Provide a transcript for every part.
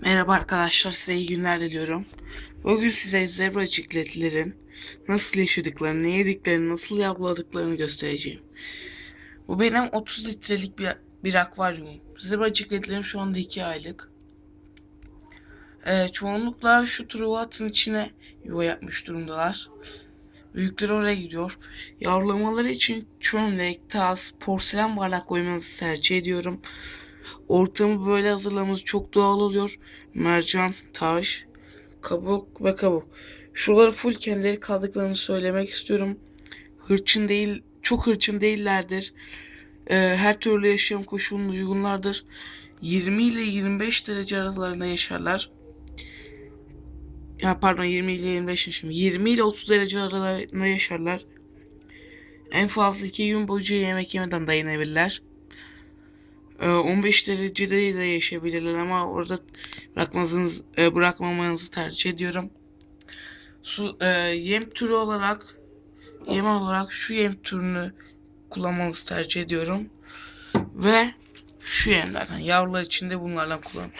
Merhaba arkadaşlar size iyi günler diliyorum. Bugün size zebra cikletlerin nasıl yaşadıklarını, ne yediklerini, nasıl yavruladıklarını göstereceğim. Bu benim 30 litrelik bir, bir akvaryumum. Zebra cikletlerim şu anda 2 aylık. Ee, çoğunlukla şu truvatın içine yuva yapmış durumdalar. Büyükleri oraya gidiyor. Yavrulamaları için çömlek, tas, porselen bardak koymanızı tercih ediyorum. Ortamı böyle hazırlamanız çok doğal oluyor. Mercan, taş, kabuk ve kabuk. Şuraları full kendileri kazdıklarını söylemek istiyorum. Hırçın değil, çok hırçın değillerdir. Ee, her türlü yaşam koşuluna uygunlardır. 20 ile 25 derece aralarında yaşarlar. Ya pardon 20 ile 25 şimdi 20 ile 30 derece aralarında yaşarlar. En fazla 2 gün boyunca yemek yemeden dayanabilirler. Ee, 15 derecede de yaşayabilirler ama orada bırakmanızı, e, bırakmamanızı tercih ediyorum. Su, e, yem türü olarak yem olarak şu yem türünü kullanmanızı tercih ediyorum. Ve şu yemlerden yavrular için de bunlardan kullan.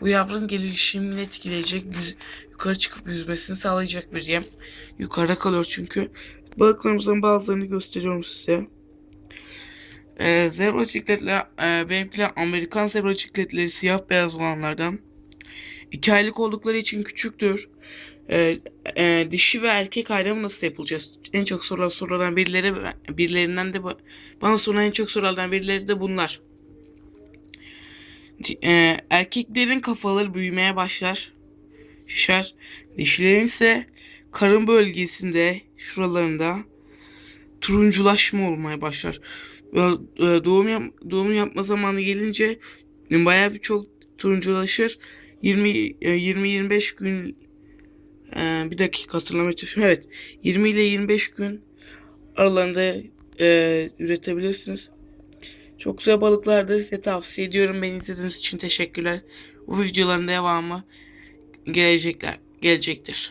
Bu yavrunun gelişimini etkileyecek, yüz- yukarı çıkıp yüzmesini sağlayacak bir yem. Yukarıda kalıyor çünkü. Balıklarımızın bazılarını gösteriyorum size. Ee, zebra cikletler, e, benimkiler Amerikan zebra cikletleri siyah beyaz olanlardan. İki aylık oldukları için küçüktür. Ee, e, dişi ve erkek ayrımı nasıl yapılacağız? En çok sorulan sorulardan birileri, birilerinden de ba- bana sorulan en çok sorulardan birileri de bunlar. E, erkeklerin kafaları büyümeye başlar, şişer. Dişilerin ise karın bölgesinde, şuralarında turunculaşma olmaya başlar. E, Doğum yap, doğum yapma zamanı gelince bayağı bir çok turunculaşır. 20 e, 20 25 gün e, bir dakika hatırlamaya çalışıyorum. Evet. 20 ile 25 gün aralarında e, üretebilirsiniz. Çok güzel balıklardır. Size tavsiye ediyorum. Beni izlediğiniz için teşekkürler. Bu videoların devamı gelecekler, gelecektir.